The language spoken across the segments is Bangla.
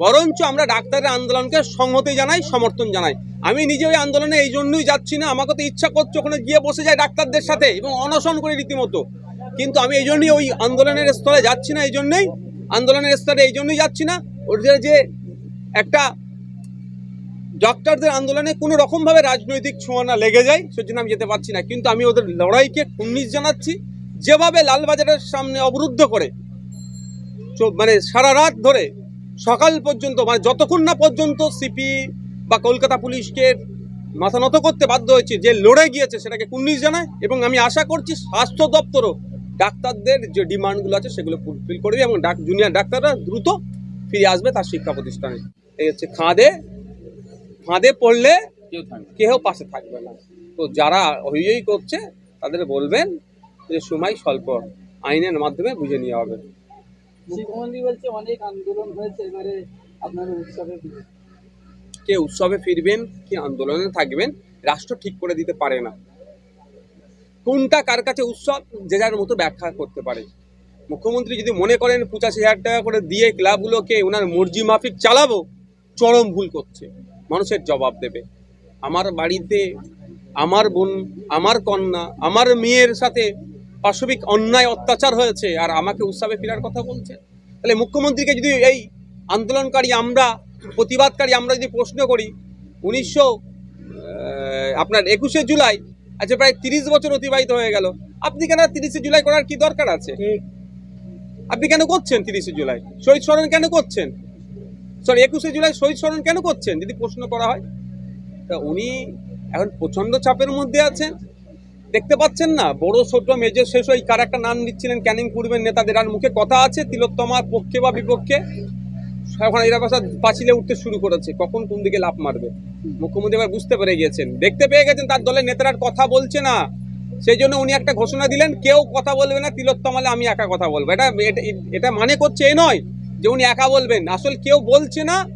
বরঞ্চ আমরা ডাক্তারের আন্দোলনকে সংহতি জানাই, সমর্থন জানাই। আমি নিজে ওই আন্দোলনে এই জন্যই যাচ্ছি না, আমাকে তো ইচ্ছা করছে ওখানে গিয়ে বসে যাই ডাক্তারদের সাথে এবং অনশন করি রীতিমতো। কিন্তু আমি এই জন্যই ওই আন্দোলনের স্তরে যাচ্ছি না, এই জন্যই, আন্দোলনের স্তরে এই জন্যই যাচ্ছি না। ওদের যে একটা ডক্টরদের আন্দোলনে কোনো রকমভাবে রাজনৈতিক ছোঁয়ানা লেগে যায়, সেজন্য আমি যেতে পারছি না। কিন্তু আমি ওদের লড়াইকে কুন্নিশ জানাচ্ছি, যেভাবে লালবাজারের সামনে অবরুদ্ধ করে মানে সারা রাত ধরে সকাল পর্যন্ত মানে যতক্ষণ না পর্যন্ত সিপি বা কলকাতা পুলিশকে মাথা নত করতে বাধ্য হয়েছে যে লড়ে গিয়েছে সেটাকে কুন্নিশ জানায় এবং আমি আশা করছি স্বাস্থ্য দপ্তরও ডাক্তারদের যে ডিমান্ডগুলো আছে সেগুলো ফুলফিল করবে এবং ডাক জুনিয়র ডাক্তাররা দ্রুত ফিরে আসবে তার শিক্ষা প্রতিষ্ঠানে। এই হচ্ছে খাঁদে ফাঁদে পড়লে কেউ পাশে থাকবে না। তো যারা হইই করছে তাদের বলবেন যে সময় স্বল্প আইনের মাধ্যমে বুঝে নেওয়া হবে। মুখ্যমন্ত্রী বলছে অনেক আন্দোলন হয়েছে এবারে আপনার উৎসবে কে উৎসবে ফিরবেন কি আন্দোলনে থাকবেন রাষ্ট্র ঠিক করে দিতে পারে না। কোনটা কার কাছে উৎসব যে যার মতো ব্যাখ্যা করতে পারে। মুখ্যমন্ত্রী যদি মনে করেন পঁচাশি হাজার টাকা করে দিয়ে ক্লাবগুলোকে ওনার মর্জি মাফিক চালাবো চরম ভুল করছে। মানুষের জবাব দেবে। আমার বাড়িতে আমার বোন আমার কন্যা আমার মেয়ের সাথে পাশবিক অন্যায়, অত্যাচার হয়েছে আর আমাকে উৎসবে ফেরার কথা বলছে। তাহলে মুখ্যমন্ত্রীকে যদি এই আন্দোলনকারী আমরা, প্রতিবাদকারী আমরা যদি প্রশ্ন করি, উনিশশো আপনার একুশে জুলাই আচ্ছা প্রায় তিরিশ বছর অতিবাহিত হয়ে গেল। আপনি কেন তিরিশে জুলাই করার কি দরকার আছে? আপনি কেন করছেন তিরিশে জুলাই? শহীদ স্মরণ কেন করছেন? সরি, একুশে জুলাই শহীদ স্মরণ কেন করছেন? যদি প্রশ্ন করা হয়। তা উনি এখন প্রচণ্ড চাপের মধ্যে আছেন। দেখতে পাচ্ছেন না? বড় ছোট মেজর শেষ ওই কার একটা নাম দিচ্ছিলেন ক্যানিং পূর্বের নেতাদের? আর মুখে কথা আছে তিলোত্তমার পক্ষে বা বিপক্ষে? এখন এরা বাসা পাঁচিলে উঠতে শুরু করেছে। কখন কোন দিকে লাভ মারবে? মুখ্যমন্ত্রী এবার বুঝতে পেরে গিয়েছেন। দেখতে পেয়ে গেছেন, তার দলের নেতারা কথা বলছে না। সেই জন্য উনি একটা ঘোষণা দিলেন, কেউ কথা বলবে না, তিলোত্তমালে আমি একা কথা বলব। এটা, এটা- মানে করছে এ নয় যে উনি একা বলবেন। আসলে কেউ বলছে না,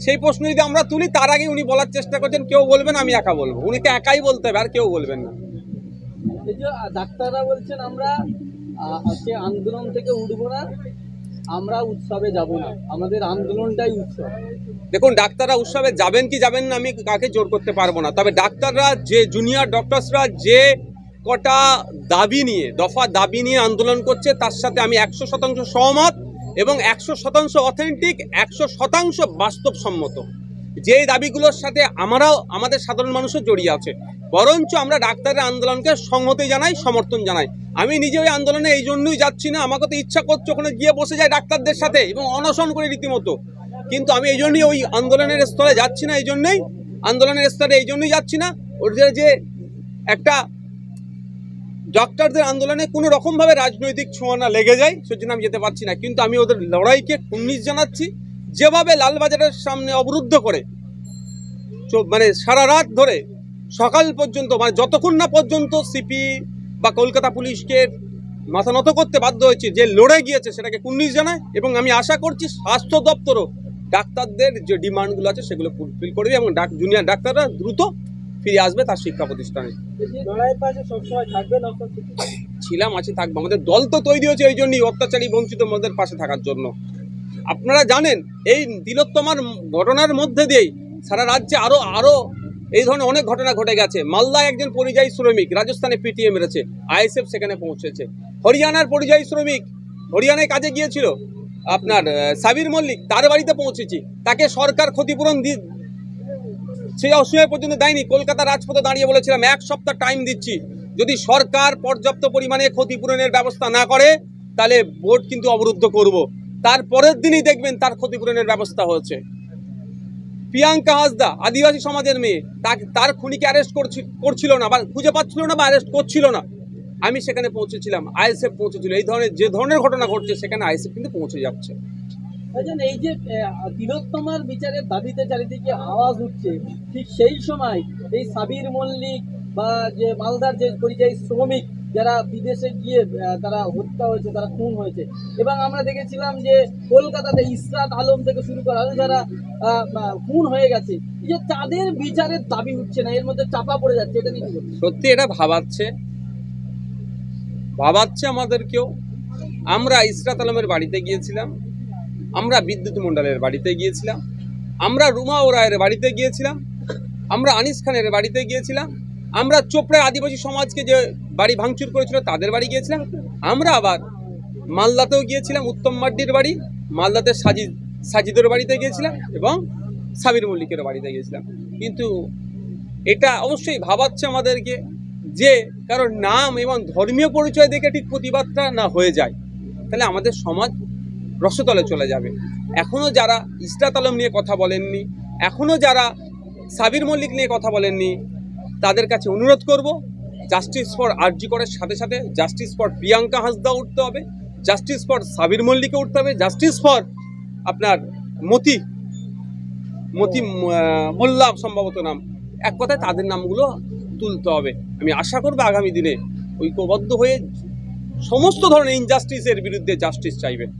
সেই প্রশ্ন যদি আমরা তুলি, তার আগে উনি বলার চেষ্টা করছেন, কেউ বলবেন আমি একা বলব। উনিকে একাই বলতে হবে, আর কেউ বলবেন না। এই যে ডাক্তাররা বলছেন আমরা আজকে আন্দোলন থেকে উঠবো না, আমরা উৎসবে যাব না। আমাদের আন্দোলনটাই উৎসব। দেখুন, ডাক্তাররা উৎসবে যাবেন কি যাবেন না, আমি কাকে জোর করতে পারব না। তবে ডাক্তাররা, যে জুনিয়র ডক্টরসরা যে কটা দাবি নিয়ে, দফা দাবি নিয়ে আন্দোলন করছে, তার সাথে আমি একশো শতাংশ সহমত এবং একশো শতাংশ অথেন্টিক একশো শতাংশ বাস্তবসম্মত। যে দাবিগুলোর সাথে আমরাও, আমাদের সাধারণ মানুষও জড়িয়ে আছে। বরঞ্চ আমরা ডাক্তারের আন্দোলনকে সংহতি জানাই, সমর্থন জানাই। আমি নিজে ওই আন্দোলনে এই জন্যই যাচ্ছি না, আমাকে তো ইচ্ছা করছে ওখানে গিয়ে বসে যাই ডাক্তারদের সাথে এবং অনশন করে রীতিমতো। কিন্তু আমি এই জন্যই ওই আন্দোলনের স্তরে যাচ্ছি না, এই জন্যই, আন্দোলনের স্তরে এই জন্যই যাচ্ছি না। ওদের যে একটা ডক্টরদের আন্দোলনে কোনো রকমভাবে রাজনৈতিক ছোঁয়ানা লেগে যায়, সেজন্য আমি যেতে পারছি না। কিন্তু আমি ওদের লড়াইকে কুন্নিশ জানাচ্ছি। যেভাবে লালবাজারের সামনে অবরুদ্ধ করে মানে সারা রাত ধরে সকাল পর্যন্ত মানে যতক্ষণ না পর্যন্ত সিপি বা কলকাতা পুলিশকে মাথা নত করতে বাধ্য হয়েছে যে লড়ে গিয়েছে সেটাকে কুন্নিশ জানায় এবং আমি আশা করছি স্বাস্থ্য দপ্তরও ডাক্তারদের যে ডিমান্ডগুলো আছে সেগুলো ফুলফিল করবে এবং ডাক জুনিয়র ডাক্তাররা দ্রুত ফিরে আসবে তার শিক্ষা প্রতিষ্ঠানে। ছিলাম আছে থাকব। আমাদের দল তো তৈরি হয়েছে এই জন্যই অত্যাচারী বঞ্চিত মদের পাশে থাকার জন্য। আপনারা জানেন, এই তিলোত্তমার ঘটনার মধ্যে দিয়েই সারা রাজ্যে আরও আরও এই ধরনের অনেক ঘটনা ঘটে গেছে। মালদায় একজন পরিযায়ী শ্রমিক রাজস্থানে পিটিএ মেরেছে, আইএসএফ সেখানে পৌঁছেছে। হরিয়ানার পরিযায়ী শ্রমিক হরিয়ানায় কাজে গিয়েছিল। আপনার সাবির মল্লিক, তার বাড়িতে পৌঁছেছি। তাকে সরকার ক্ষতিপূরণ দি, সেই অসময় পর্যন্ত দেয়নি। কলকাতা রাজপথে দাঁড়িয়ে বলেছিলাম, এক সপ্তাহ টাইম দিচ্ছি। যদি সরকার পর্যাপ্ত পরিমাণে ক্ষতিপূরণের ব্যবস্থা না করে, তাহলে বোর্ড কিন্তু অবরুদ্ধ করব। তার পরের দিনই দেখবেন তার ক্ষতিপূরণের ব্যবস্থা হয়েছে। প্রিয়াঙ্কা হাসদা, আদিবাসী সমাজের মেয়ে, তাকে, তার খুনিকে অ্যারেস্ট করছিল না বা খুঁজে পাচ্ছিল না বা অ্যারেস্ট করছিল না। আমি সেখানে পৌঁছেছিলাম, আইএসএফ পৌঁছেছিল। এই ধরনের, যে ধরনের ঘটনা ঘটছে, সেখানে আইএসএফ কিন্তু পৌঁছে যাচ্ছে। এই যে তিলোত্তমার বিচারের দাবিতে চারিদিকে আওয়াজ উঠছে, ঠিক সেই সময় এই সাবির মল্লিক বা যে মালদার যে পরিযায়ী শ্রমিক যারা বিদেশে গিয়ে তারা হত্যা হয়েছে, তারা খুন হয়েছে। এবং আমরা দেখেছিলাম যে কলকাতাতে ইসরাত আলম থেকে শুরু করা আরও যারা খুন হয়ে গেছে যে তাদের বিচারের দাবি উঠছে না, এর মধ্যে চাপা পড়ে যাচ্ছে, এটা নিয়ে সত্যি এটা ভাবাচ্ছে। ভাবাচ্ছে আমাদেরকেও। আমরা ইসরাত আলমের বাড়িতে গিয়েছিলাম, আমরা বিদ্যুৎ মণ্ডলের বাড়িতে গিয়েছিলাম, আমরা রুমা ওরায়ের বাড়িতে গিয়েছিলাম, আমরা আনিস খানের বাড়িতে গিয়েছিলাম আমরা চোপড়ায় আদিবাসী সমাজকে যে বাড়ি ভাঙচুর করেছিল, তাদের বাড়ি গিয়েছিলাম। আমরা আবার মালদাতেও গিয়েছিলাম, উত্তম মাড্ডির বাড়ি। মালদাতে সাজিদ সাজিদের বাড়িতে গিয়েছিলাম এবং সাবির মল্লিকের বাড়িতে গিয়েছিলাম। কিন্তু এটা অবশ্যই ভাবাচ্ছে আমাদেরকে যে কারোর নাম এবং ধর্মীয় পরিচয় দেখে ঠিক প্রতিবাদটা না হয়ে যায়। তাহলে আমাদের সমাজ রসতলে চলে যাবে। এখনও যারা ইসরাত আলম নিয়ে কথা বলেননি এখনও যারা সাবির মল্লিক নিয়ে কথা বলেননি তাদের কাছে অনুরোধ করব জাস্টিস ফর আরজি করার সাথে সাথে জাস্টিস ফর প্রিয়াঙ্কা হাসদা উঠতে হবে জাস্টিস ফর সাবির মল্লিকে উঠতে হবে জাস্টিস ফর আপনার মতি মতি মোল্লা সম্ভবত নাম। এক কথায় তাদের নামগুলো তুলতে হবে। আমি আশা করব আগামী দিনে ঐক্যবদ্ধ হয়ে সমস্ত ধরনের ইনজাস্টিসের বিরুদ্ধে জাস্টিস চাইবেন